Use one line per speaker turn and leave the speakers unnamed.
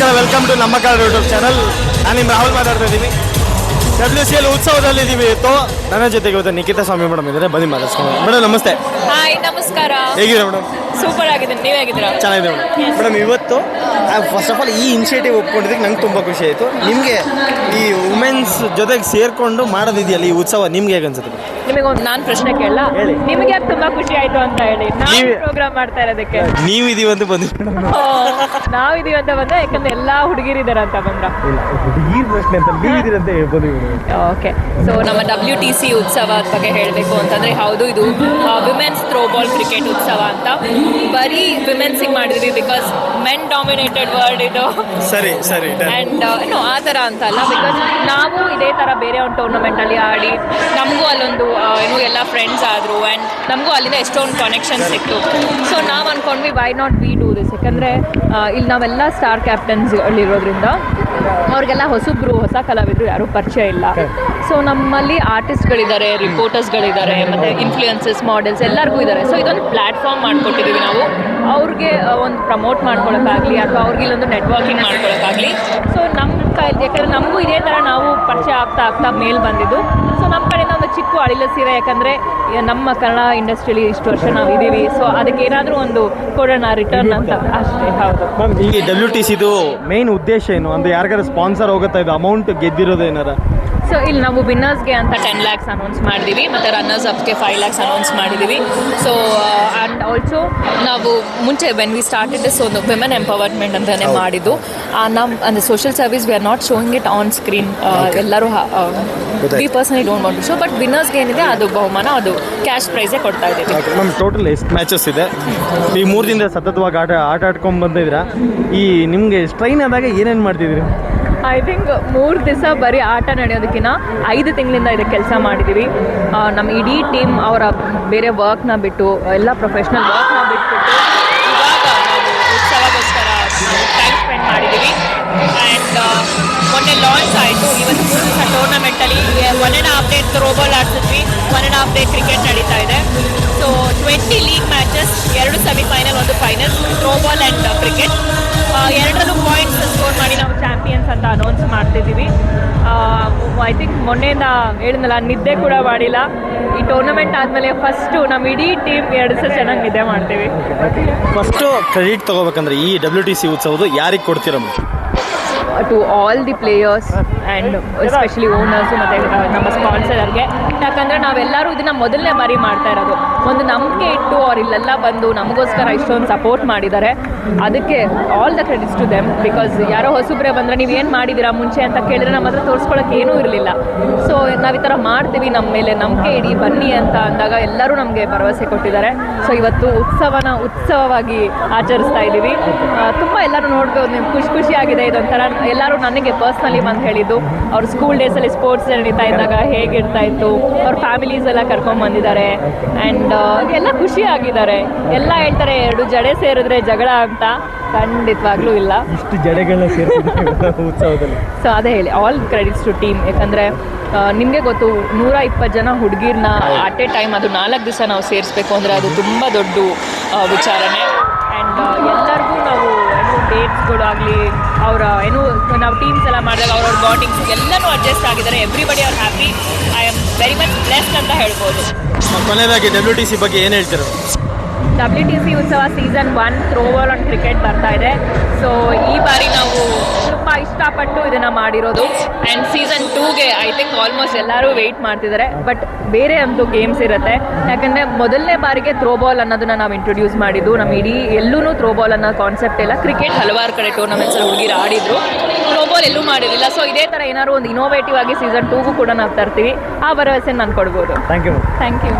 ನಮಸ್ಕಾರ welcome to ನಮ್ಮ Kannada YouTube channel ನಾನು ನಿಮ್ಮ ರಾಹುಲ್ ಮಾತಾಡ್ತಾ ಇದ್ದೀನಿ ಡಬ್ಲ್ಯೂ ಸಿ ಎಲ್ ಉತ್ಸವದಲ್ಲಿ ಇದ್ದೀವಿ ಇವತ್ತು ನನ್ನ ಜೊತೆಗೆ ಇವತ್ತು ನಿಖಿತಾ ಸ್ವಾಮಿ ಮೇಡಮ್ ಇದ್ದಾರೆ. ಬನ್ನಿ ಮಾತಾಡ್ಸ್ಕೊಂಡು ಮೇಡಮ್ ನಮಸ್ತೆ.
ಹಾಯ್ ನಮಸ್ಕಾರ.
ಹೇಗಿದೆ ಮೇಡಮ್?
ಸೂಪರ್ ಆಗಿದ್ದೀನಿ. ನೀವು ಹೇಗಿದ್ದೀರಾ?
ಚೆನ್ನಾಗಿದೆ ಮೇಡಮ್. ಮೇಡಮ್ ಇವತ್ತು ಫಸ್ಟ್ ಆಫ್ ಆಲ್ ಈ ಇನಿಷಿಯೇಟಿವ್ ಒಪ್ಕೊಂಡಿದ್ದಕ್ಕೆ ನಂಗೆ ತುಂಬ ಖುಷಿ ಆಯಿತು. ನಿಮಗೆ ಈ ವುಮೆನ್ಸ್ ಜೊತೆಗೆ ಸೇರಿಕೊಂಡು ಮಾಡೋದಿದೆಯಲ್ಲ ಈ ಉತ್ಸವ ನಿಮ್ಗೆ ಹೇಗೆ ಅನ್ಸುತ್ತೆ madam?
ನಿಮಗೆ ಒಂದು ನಾನು ಪ್ರಶ್ನೆ ಕೇಳಲ್ಲ
ಹೇಳಿ.
ನಿಮಗೆ ಯಾಕೆ ತುಂಬಾ ಖುಷಿ ಆಯ್ತು ಅಂತ ಹೇಳಿ. ನಾವು
ನೀವೇ-
ಪ್ರೋಗ್ರಾಮ್ ಮಾಡ್ತಾ ಇರೋದಕ್ಕೆ.
ನೀವು ಅಂತ ಬಂದು
ನಾವು ಇದೀವಿ ಅಂತ ಬಂದ್ರೆ ಯಾಕಂದ್ರೆ ಎಲ್ಲಾ ಹುಡುಗಿರಿದಾರೆ ಅಂತ ಬಂದ್ರ.
ಈ ಪ್ರಶ್ನೆ ಅಂತ ನೀವಿದ್ದೀರಂತ ಹೇಳ್ಬೋದು
ಓಕೆ ಸೊ ನಮ್ಮ ಡಬ್ಲ್ಯೂ ಟಿ ಸಿ ಉತ್ಸವದ ಬಗ್ಗೆ ಹೇಳಬೇಕು ಅಂತಂದ್ರೆ ಹೌದು ಇದು ವಿಮೆನ್ಸ್ ಥ್ರೋಬಾಲ್ ಕ್ರಿಕೆಟ್ ಉತ್ಸವ ಅಂತ. ಬರೀ ವಿಮೆನ್ಸಿಗೆ ಮಾಡಿದ್ರಿ ಬಿಕಾಸ್ ಮೆನ್ ಡಾಮಿನೇಟೆಡ್ ವರ್ಡ್ ಇದು.
ಸರಿ ಸರಿ
ಆ್ಯಂಡ್ ಏನು ಆ ಥರ ಅಂತ ಅಲ್ಲ ಬಿಕಾಸ್ ನಾವು ಇದೇ ಥರ ಬೇರೆ ಒಂದು ಟೂರ್ನಮೆಂಟಲ್ಲಿ ಆಡಿ, ನಮಗೂ ಅಲ್ಲೊಂದು ಏನು ಎಲ್ಲ ಫ್ರೆಂಡ್ಸ್ ಆದರು ಆ್ಯಂಡ್ ನಮಗೂ ಅಲ್ಲಿಂದ ಎಷ್ಟೊಂದು ಕನೆಕ್ಷನ್ ಸಿಕ್ತು. ಸೊ ನಾವು ಅಂದ್ಕೊಂಡ್ವಿ why not we do this ಯಾಕಂದರೆ ಇಲ್ಲಿ ನಾವೆಲ್ಲ ಸ್ಟಾರ್ ಕ್ಯಾಪ್ಟನ್ಸ್ ಕ್ಯಾಪ್ಟನ್ಸ್ಗಳಿರೋದ್ರಿಂದ ಅವ್ರಿಗೆಲ್ಲ ಹೊಸಬ್ರು, ಹೊಸ ಕಲಾವಿದರು ಯಾರೂ ಪರಿಚಯ ಇಲ್ಲ. ಸೊ ನಮ್ಮಲ್ಲಿ ಆರ್ಟಿಸ್ಟ್ಗಳಿದ್ದಾರೆ ರಿಪೋರ್ಟರ್ಸ್ಗಳಿದ್ದಾರೆ ಮತ್ತು ಇನ್ಫ್ಲೂಯೆನ್ಸಸ್ ಮಾಡೆಲ್ಸ್ ಎಲ್ಲರಿಗೂ ಇದ್ದಾರೆ. ಸೊ ಇದೊಂದು ಪ್ಲ್ಯಾಟ್ಫಾರ್ಮ್ ಮಾಡಿಕೊಟ್ಟಿದ್ದೀವಿ ನಾವು. ಅವ್ರಿಗೆ ಒಂದು ಪ್ರಮೋಟ್ ಮಾಡ್ಕೊಳಕ್ಕಾಗಲಿ ಅಥವಾ ಅವ್ರಿಗೆ ಇಲ್ಲೊಂದು ನೆಟ್ವರ್ಕಿಂಗ್ ಮಾಡ್ಕೊಳಕ್ಕಾಗಲಿ. ಸೊ ನಮ್ಮ ಕೈ ಯಾಕಂದರೆ ನಮಗೂ ಇದೇ ಥರ ನಾವು ಪರಿಚಯ ಆಗ್ತಾ ಆಗ್ತಾ ಮೇಲ್ ಬಂದಿದ್ದು. ಸೊ ನಮ್ಮ ಕಡೆಯಿಂದ ಒಂದು ಚಿಕ್ಕ ಅಳಿಲ ಸೀರೆ ಯಾಕಂದರೆ ನಮ್ಮ ಕನ್ನಡ ಇಂಡಸ್ಟ್ರಿಲಿ ಇಷ್ಟು ವರ್ಷ ನಾವು ಇದ್ದೀವಿ ಸೊ ಅದಕ್ಕೆ ಏನಾದರೂ ಒಂದು ಕೊಡೋಣ ರಿಟರ್ನ್ ಅಂತ. ಅಷ್ಟೇ ಹೌದು.
ಮ್ಯಾಮ್ ಈ ಡಬ್ಲ್ಯೂ ಟಿ ಸಿದು ಮೇನ್ ಉದ್ದೇಶ ಏನು? ಅಂದರೆ ಯಾರಿಗಾರ ಸ್ಪಾನ್ಸರ್ ಹೋಗುತ್ತಾ ಇದು ಅಮೌಂಟ್ ಗೆದ್ದಿರೋದು ಏನಾರ?
ಸೊ ಇಲ್ಲಿ ನಾವು ವಿನ್ನರ್ಸ್ಗೆ ಅಂತ ಟೆನ್ ಲ್ಯಾಕ್ಸ್ ಅನೌನ್ಸ್ ಮಾಡಿದ್ದೀವಿ ಮತ್ತು ರನ್ನರ್ಸ್ ಅಪ್ಗೆ ಫೈವ್ ಲ್ಯಾಕ್ಸ್ ಅನೌನ್ಸ್ ಮಾಡಿದ್ದೀವಿ ಸೊ ಆ್ಯಂಡ್ ಆಲ್ಸೋ ನಾವು ಮುಂಚೆ ವೆನ್ ವಿ ಸ್ಟಾರ್ಟೆಡ್ ದಿಸ್ ಒಂದು ವಿಮೆನ್ ಎಂಪವರ್ಮೆಂಟ್ ಅಂತಲೇ ಮಾಡಿದ್ದು. ನಮ್ಮ ಅಂದರೆ social service we are not showing it on screen ಎಲ್ಲರೂ we personally don't want show but ವಿನ್ನರ್ಸ್ಗೆ ಏನಿದೆ ಅದು ಬಹುಮಾನ ಅದು ಕ್ಯಾಶ್ ಪ್ರೈಸೇ ಕೊಡ್ತಾ ಇದ್ದೀವಿ.
ನಮ್ಮ ಟೋಟಲ್ ಎಷ್ಟು ಮ್ಯಾಚಸ್ ಇದೆ? ಈ ಮೂರು ದಿನದ ಸತತವಾಗಿ ಆಟ ಆಟ ಆಡ್ಕೊಂಡು ಬಂದಿದ್ದೀರಾ? ಈ ನಿಮಗೆ ಸ್ಟ್ರೈನ್ ಆದಾಗ ಏನೇನು ಮಾಡ್ತಿದ್ರಿ
ಐ ಥಿಂಕ್ ಮೂರು ದಿವಸ ಬರೀ ಆಟ ನಡೆಯೋದಕ್ಕಿಂತ ಐದು ತಿಂಗಳಿಂದ ಇದಕ್ಕೆ ಕೆಲಸ ಮಾಡಿದ್ದೀವಿ. ನಮ್ಮ ಇಡೀ ಟೀಮ್ ಅವರ ಬೇರೆ ವರ್ಕ್ನ ಬಿಟ್ಟು, ಎಲ್ಲ ಪ್ರೊಫೆಷ್ನಲ್ ವರ್ಕ್ನ ಬಿಟ್ಟು ಇವಾಗ ಟೈಮ್ ಸ್ಪೆಂಡ್ ಮಾಡಿದ್ದೀವಿ. ಆ್ಯಂಡ್ ಮೊನ್ನೆ ಲಾಂಚ್ ಆಯಿತು. ಇವತ್ತು ಮೂರು ಟೂರ್ನಮೆಂಟಲ್ಲಿ one and half day throwball ಆಡ್ತಿದ್ವಿ. One and half day cricket ನಡೀತಾ ಇದೆ. ಸೊ ಟ್ವೆಂಟಿ ಲೀಗ್ ಮ್ಯಾಚಸ್ ಎರಡು ಸೆಮಿಫೈನಲ್ ಒಂದು ಫೈನಲ್ ಥ್ರೋಬಾಲ್ ಆ್ಯಂಡ್ ಕ್ರಿಕೆಟ್ ಎರಡು ಮಾಡಿ ನಾವು ಚಾಂಪಿಯನ್ಸ್ ಅಂತ ಅನೌನ್ಸ್ ಮಾಡ್ತಿದ್ದೀವಿ. ಐ ಥಿಂಕ್ ಮೊನ್ನೆಯಿಂದ ಹೇಳಿದ್ನಲ್ಲ ನಿದ್ದೆ ಕೂಡ ಮಾಡಿಲ್ಲ. ಈ ಟೂರ್ನಮೆಂಟ್ ಆದಮೇಲೆ ಫಸ್ಟು ನಮ್ಮ ಇಡೀ ಟೀಮ್ ಎರಡು ಸಹ ಚೆನ್ನಾಗಿ ನಿದ್ದೆ ಮಾಡ್ತೀವಿ.
ಫಸ್ಟು ಕ್ರೆಡಿಟ್ ತೊಗೋಬೇಕಂದ್ರೆ ಈ ಡಬ್ಲ್ಯೂ ಟಿ ಸಿ ಉತ್ಸವದು ಯಾರಿಗೆ ಕೊಡ್ತೀರಮ್ಮ
to all the players and especially owners ಮತ್ತು ನಮ್ಮ ಸ್ಪಾನ್ಸರ್ಗೆ ಯಾಕಂದರೆ ನಾವೆಲ್ಲರೂ ಇದನ್ನು ಮೊದಲನೇ ಬಾರಿ ಮಾಡ್ತಾ ಇರೋದು. ಒಂದು ನಂಬಿಕೆ ಇಟ್ಟು ಅವ್ರು ಇಲ್ಲೆಲ್ಲ ಬಂದು ನಮಗೋಸ್ಕರ ಇಷ್ಟೊಂದು ಸಪೋರ್ಟ್ ಮಾಡಿದ್ದಾರೆ. ಅದಕ್ಕೆ all the credits to them because ಯಾರೋ ಹೊಸಬ್ರೆ ಬಂದರೆ ನೀವು ಏನು ಮಾಡಿದ್ದೀರಾ ಮುಂಚೆ ಅಂತ ಕೇಳಿದ್ರೆ ನಮ್ಮ ಹತ್ರ ತೋರಿಸ್ಕೊಳಕ್ಕೆ ಏನೂ ಇರಲಿಲ್ಲ. ಸೊ ನಾವು ಈ ಥರ ಮಾಡ್ತೀವಿ ನಮ್ಮ ಮೇಲೆ ನಂಬಿಕೆ ಇಡಿ, ಬನ್ನಿ ಅಂತ ಅಂದಾಗ ಎಲ್ಲರೂ ನಮಗೆ ಭರವಸೆ ಕೊಟ್ಟಿದ್ದಾರೆ. ಸೊ ಇವತ್ತು ಉತ್ಸವನ ಉತ್ಸವವಾಗಿ ಆಚರಿಸ್ತಾ ಇದ್ದೀವಿ. ತುಂಬ ಎಲ್ಲರೂ ನೋಡ್ಬೋದು, ಖುಷಿ ಖುಷಿಯಾಗಿದೆ ಇದೊಂಥರ. ಎಲ್ಲರೂ ನನಗೆ ಪರ್ಸ್ನಲಿ ಬಂದು ಹೇಳಿದ್ದು ಅವ್ರ ಸ್ಕೂಲ್ ಡೇಸಲ್ಲಿ ಸ್ಪೋರ್ಟ್ಸ್ ನಡೀತಾ ಇದ್ದಾಗ ಹೇಗಿರ್ತಾ ಇತ್ತು ಅವ್ರ ಫ್ಯಾಮಿಲೀಸ್ ಎಲ್ಲ ಕರ್ಕೊಂಡು ಬಂದಿದ್ದಾರೆ ಆ್ಯಂಡ್ ಎಲ್ಲ ಖುಷಿ ಆಗಿದ್ದಾರೆ. ಎಲ್ಲ ಹೇಳ್ತಾರೆ ಎರಡು ಜಡೆ ಸೇರಿದ್ರೆ ಜಗಳ ಅಂತ. ಖಂಡಿತವಾಗ್ಲೂ ಇಲ್ಲ.
ಇಷ್ಟು ಜಡೆಗಳನ್ನ
ಸೊ ಅದೇ ಹೇಳಿ ಆಲ್ ಕ್ರೆಡಿಟ್ಸ್ ಟು ಟೀಮ್ ಯಾಕಂದರೆ ನಿಮಗೆ ಗೊತ್ತು ನೂರ ಇಪ್ಪತ್ತು ಜನ ಹುಡುಗಿರ್ನ ಅಟ್ ಎ ಟೈಮ್ ಅದು ನಾಲ್ಕು ದಿವಸ ನಾವು ಸೇರಿಸ್ಬೇಕು ಅಂದರೆ ಅದು ತುಂಬ ದೊಡ್ಡ ವಿಚಾರಣೆ. ವಿಚಾರನೆ ಆ್ಯಂಡ್ ನಾವು ಆಗಲಿ ಅವರ ಏನು ನಾವು ಟೀಮ್ಸ್ ಎಲ್ಲ ಮಾಡಿದಾಗ ಅವ್ರವ್ರ ಬಾಂಡಿಂಗ್ಸ್ ಎಲ್ಲನೂ ಅಡ್ಜಸ್ಟ್ ಆಗಿದ್ದಾರೆ. Everybody are happy I am very much blessed ಅಂತ ಹೇಳ್ಬೋದು.
ಕೊನೆಯದಾಗಿ ಡಬ್ಲ್ಯೂ ಟಿ ಸಿ ಬಗ್ಗೆ ಏನು ಹೇಳ್ತೀರ?
ಡಬ್ಲ್ಯೂ ಟಿ ಸಿ ಉತ್ಸವ season one throwball on cricket ಬರ್ತಾ ಇದೆ. ಸೊ ಈ ಬಾರಿ ನಾವು ತುಂಬ ಇಷ್ಟಪಟ್ಟು ಇದನ್ನ ಮಾಡಿರೋದು. ಅಂಡ್ ಸೀಸನ್ ಟೂಗೆ ಐ ಥಿಂಕ್ ಆಲ್ಮೋಸ್ಟ್ ಎಲ್ಲರೂ ವೆಯ್ಟ್ ಮಾಡ್ತಿದ್ದಾರೆ. ಬಟ್ ಬೇರೆ ಅಂತೂ ಗೇಮ್ಸ್ ಇರುತ್ತೆ. ಯಾಕಂದ್ರೆ ಮೊದಲನೇ ಬಾರಿಗೆ ಥ್ರೋಬಾಲ್ ಅನ್ನೋದನ್ನ ನಾವು ಇಂಟ್ರೊಡ್ಯೂಸ್ ಮಾಡಿದ್ದು. ನಮ್ಮ ಇಡೀ ಎಲ್ಲೂ ಥ್ರೋಬಾಲ್ ಅನ್ನೋ ಕಾನ್ಸೆಪ್ಟ್ ಇಲ್ಲ. ಕ್ರಿಕೆಟ್ ಹಲವಾರು ಕಡೆ ಟೂರ್ನಮೆಂಟ್ಸಲ್ಲಿ ಹುಡುಗಿರು ಆಡಿದ್ರು. ಥ್ರೋಬಾಲ್ ಎಲ್ಲೂ ಮಾಡಿರಲಿಲ್ಲ. ಸೊ ಇದೇ ತರ ಏನಾದ್ರು ಒಂದು ಇನೋವೇಟಿವ್ ಆಗಿ ಸೀಸನ್ ಟೂಗೂ ಕೂಡ ನಾವು ತರ್ತೀವಿ. ಆ ಭರವಸೆ ನಾನು ಕೊಡ್ಬೋದು.
Thank you
thank you